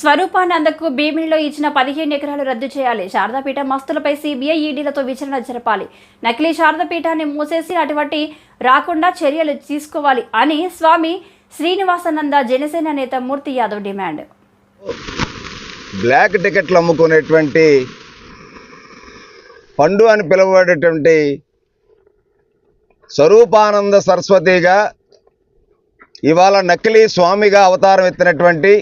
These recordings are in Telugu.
స్వరూపానందకు భీమిలో ఇచ్చిన పదిహేను ఎకరాలు రద్దు చేయాలి. శారదాపీఠ మస్తులపై సిబిఐ ఈడీలతో విచారణ జరపాలి. నకిలీ శారదాపీఠాన్ని మూసేసి అటువంటి రాకుండా చర్యలు తీసుకోవాలి అని స్వామి శ్రీనివాసానంద జనసేన నేత మూర్తి యాదవ్ డిమాండ్. బ్లాక్ టికెట్లు అమ్ముకునేటువంటి పండు అని పిలువబడేటువంటి స్వరూపానంద సరస్వతిగా ఇవాళ నకిలీ స్వామిగా అవతారం ఎత్తినటువంటి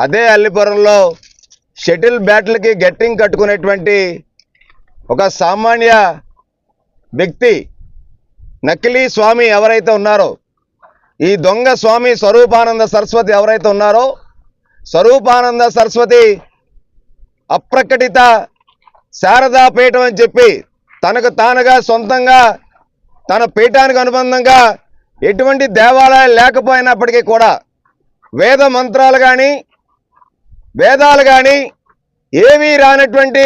అదే అల్లిపురంలో షటిల్ బ్యాట్లకి గట్టింగ్ కట్టుకునేటువంటి ఒక సామాన్య వ్యక్తి నకిలీ స్వామి ఎవరైతే ఉన్నారో ఈ దొంగ స్వామి స్వరూపానంద సరస్వతి ఎవరైతే ఉన్నారో స్వరూపానంద సరస్వతి అప్రకటిత శారదా పీఠం అని చెప్పి తనకు తానుగా సొంతంగా తన పీఠానికి అనుబంధంగా ఎటువంటి దేవాలయాలు లేకపోయినప్పటికీ కూడా వేద మంత్రాలు కానీ వేదాలు కానీ ఏవీ రానటువంటి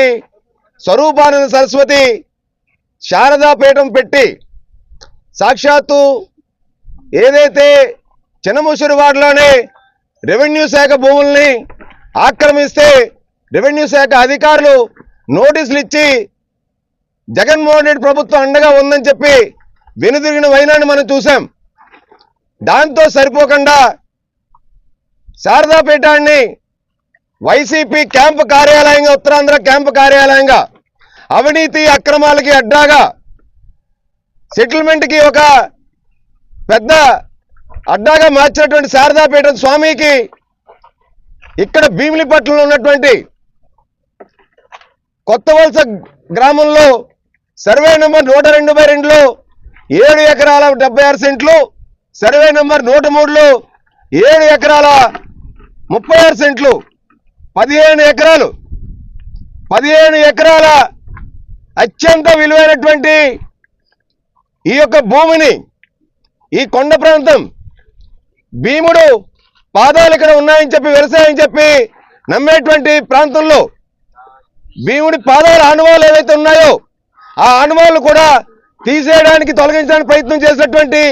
స్వరూపానంద సరస్వతి శారదా పీఠం పెట్టి సాక్షాత్తు ఏదైతే చిన్నముసిరివాడలోనే రెవెన్యూ శాఖ భూముల్ని ఆక్రమిస్తే రెవెన్యూ శాఖ అధికారులు నోటీసులు ఇచ్చి జగన్మోహన్ రెడ్డి ప్రభుత్వం అండగా ఉందని చెప్పి వెనుదిరిగిన వైనాన్ని మనం చూసాం దాంతో సరిపోకుండా శారదాపీఠాన్ని వైసీపీ క్యాంపు కార్యాలయంగా ఉత్తరాంధ్ర క్యాంపు కార్యాలయంగా అవినీతి అక్రమాలకి అడ్డాగా సెటిల్మెంట్కి ఒక పెద్ద అడ్డాగా మార్చినటువంటి శారదాపీఠం స్వామికి ఇక్కడ భీమిలిపట్నంలో ఉన్నటువంటి కొత్త వలస గ్రామంలో సర్వే నెంబర్ నూట రెండు బై రెండులో ఏడు ఎకరాల డెబ్బై ఆరు సెంట్లు సర్వే నెంబర్ నూట మూడులో ఏడు ఎకరాల ముప్పై ఆరు సెంట్లు పదిహేను ఎకరాలు పదిహేను ఎకరాల అత్యంత విలువైనటువంటి ఈ యొక్క భూమిని ఈ కొండ ప్రాంతం భీముడు పాదాలు ఇక్కడ ఉన్నాయని చెప్పి వ్యవసాయం చెప్పి నమ్మేటువంటి ప్రాంతంలో భీముడి పాదాల ఆనువాలు ఏవైతే ఉన్నాయో ఆ అనుభవాలు కూడా తీసేయడానికి తొలగించడానికి ప్రయత్నం చేసినటువంటి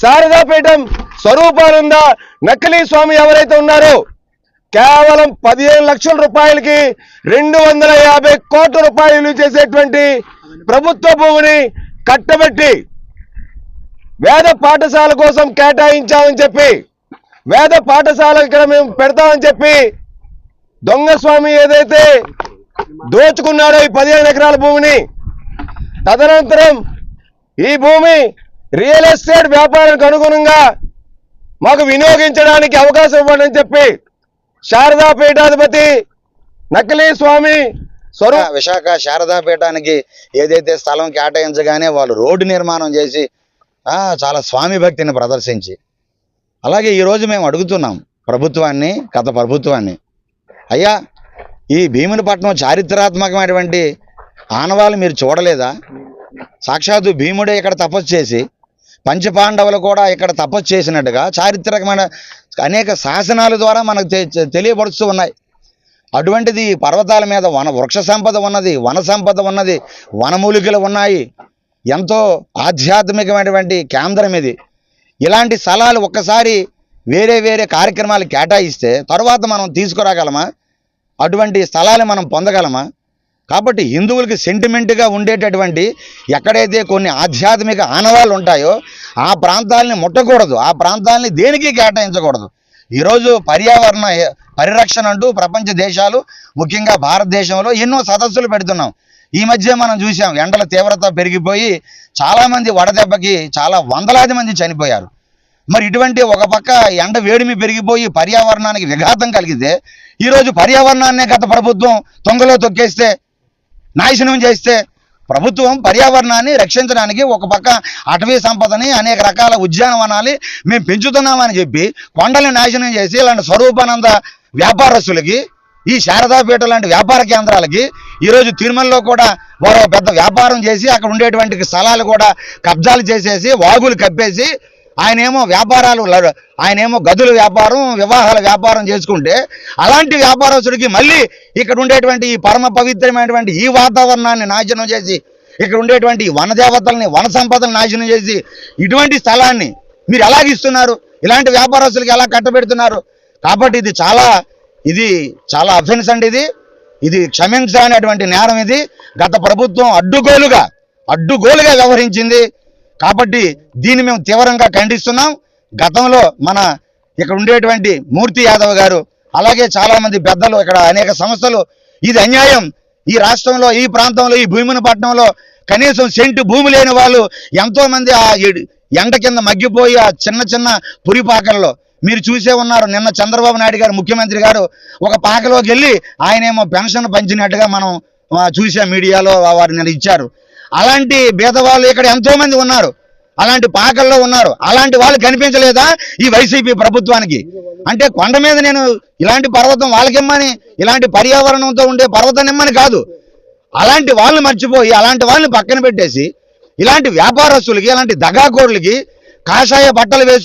శారదాపీఠం స్వరూపానంద నకిలీ స్వామి ఎవరైతే ఉన్నారో కేవలం పదిహేను లక్షల రూపాయలకి రెండు వందల యాభై కోట్ల రూపాయలు చేసేటువంటి ప్రభుత్వ భూమిని కట్టబెట్టి వేద పాఠశాల కోసం కేటాయించామని చెప్పి వేద పాఠశాల ఇక్కడ మేము పెడతామని చెప్పి దొంగ స్వామి ఏదైతే దోచుకున్నాడో ఈ పదిహేను ఎకరాల భూమిని తదనంతరం ఈ భూమి రియల్ ఎస్టేట్ వ్యాపారానికి అనుగుణంగా మాకు వినియోగించడానికి అవకాశం ఇవ్వండి అని చెప్పి శారదా పీఠాధిపతి నకిలీ స్వామి స్వరూప విశాఖ శారదా పీఠానికి ఏదైతే స్థలం కేటాయించగానే వాళ్ళు రోడ్డు నిర్మాణం చేసి చాలా స్వామి భక్తిని ప్రదర్శించి. అలాగే ఈరోజు మేము అడుగుతున్నాం ప్రభుత్వాన్ని గత ప్రభుత్వాన్ని. అయ్యా ఈ భీమునిపట్నం చారిత్రాత్మకమైనటువంటి ఆనవాళ్ళు మీరు చూడలేదా? సాక్షాత్తు భీముడే ఇక్కడ తపస్సు చేసి పంచపాండవులు కూడా ఇక్కడ తపస్సు చేసినట్టుగా చారిత్రకమైన అనేక శాసనాల ద్వారా మనకు తె- తెలియపరుస్తూ ఉన్నాయి. అటువంటిది పర్వతాల మీద వన వృక్ష సంపద ఉన్నది వన సంపద ఉన్నది వనమూలికలు ఉన్నాయి. ఎంతో ఆధ్యాత్మికమైనటువంటి కేంద్రం ఇది. ఇలాంటి స్థలాలు ఒక్కసారి వేరే వేరే కార్యక్రమాలు కేటాయిస్తే తర్వాత మనం తీసుకురాగలమా? అటువంటి స్థలాలు మనం పొందగలమా? కాబట్టి హిందువులకి సెంటిమెంట్గా ఉండేటటువంటి ఎక్కడైతే కొన్ని ఆధ్యాత్మిక ఆనవాళ్ళు ఉంటాయో ఆ ప్రాంతాలని ముట్టకూడదు. ఆ ప్రాంతాలని దేనికి కేటాయించకూడదు. ఈరోజు పర్యావరణ పరిరక్షణ అంటూ ప్రపంచ దేశాలు ముఖ్యంగా భారతదేశంలో ఎన్నో సదస్సులు పెడుతున్నాం. ఈ మధ్య మనం చూసాం ఎండల తీవ్రత పెరిగిపోయి చాలామంది వడదెబ్బకి చాలా వందలాది మంది చనిపోయారు. మరి ఇటువంటి ఒక పక్క ఎండ వేడిమి పెరిగిపోయి పర్యావరణానికి విఘాతం కలిగితే ఈరోజు పర్యావరణాన్నే గత ప్రభుత్వం తొంగలో తొక్కేస్తే నాశనం చేస్తే ప్రభుత్వం పర్యావరణాన్ని రక్షించడానికి ఒక పక్క అటవీ సంపదని అనేక రకాల ఉద్యానవనాలు మేము పెంచుతున్నామని చెప్పి కొండల్ని నాశనం చేసి ఇలాంటి స్వరూపానంద వ్యాపారస్తులకి ఈ శారదాపేట లాంటి వ్యాపార కేంద్రాలకి ఈరోజు తిరుమలలో కూడా వారు పెద్ద వ్యాపారం చేసి అక్కడ ఉండేటువంటి స్థలాలు కూడా కబ్జాలు చేసేసి వాగులు కప్పేసి ఆయనేమో వ్యాపారాలు ఆయనేమో గదుల వ్యాపారం వివాహాల వ్యాపారం చేసుకుంటే అలాంటి వ్యాపారస్తుడికి మళ్ళీ ఇక్కడ ఉండేటువంటి ఈ పరమ పవిత్రమైనటువంటి ఈ వాతావరణాన్ని నాశనం చేసి ఇక్కడ ఉండేటువంటి వన వనదేవతల్ని వన సంపదను నాశనం చేసి ఇటువంటి స్థలాన్ని మీరు ఎలా ఇస్తున్నారు? ఇలాంటి వ్యాపారస్తులకి ఎలా కట్టబెడుతున్నారు కాబట్టి ఇది చాలా ఇది చాలా అఫెన్స్ అండి ఇది. ఇది క్షమించనటువంటి నేరం ఇది. గత ప్రభుత్వం అడ్డుగోలుగా అడ్డుగోలుగా వ్యవహరించింది. కాబట్టి దీన్ని మేము తీవ్రంగా ఖండిస్తున్నాం. గతంలో మన ఇక్కడ ఉండేటువంటి మూర్తి యాదవ్ గారు అలాగే చాలామంది పెద్దలు ఇక్కడ అనేక సంస్థలు ఇది అన్యాయం. ఈ రాష్ట్రంలో ఈ ప్రాంతంలో ఈ భూమిని పట్టణంలో కనీసం సెంటు భూమి లేని వాళ్ళు ఎంతోమంది ఆ ఎండ కింద మగ్గిపోయి ఆ చిన్న చిన్న పురిపాకల్లో మీరు చూసే ఉన్నారు నిన్న చంద్రబాబు నాయుడు గారు ముఖ్యమంత్రి గారు ఒక పాకలోకి వెళ్ళి ఆయనేమో పెన్షన్ పంచినట్టుగా మనం చూసాం మీడియాలో వారు నిన్న ఇచ్చారు. అలాంటి భేదవాళ్ళు ఇక్కడ ఎంతో మంది ఉన్నారు. అలాంటి పాకల్లో ఉన్నారు. అలాంటి వాళ్ళు కనిపించలేదా ఈ వైసీపీ ప్రభుత్వానికి? అంటే కొండ మీద నేను ఇలాంటి పర్వతం వాళ్ళకిమ్మని ఇలాంటి పర్యావరణంతో ఉండే పర్వతం ఇమ్మని కాదు. అలాంటి వాళ్ళని మర్చిపోయి అలాంటి వాళ్ళని పక్కన పెట్టేసి ఇలాంటి వ్యాపారస్తులకి ఇలాంటి దగాకోడులకి కాషాయ బట్టలు వేసి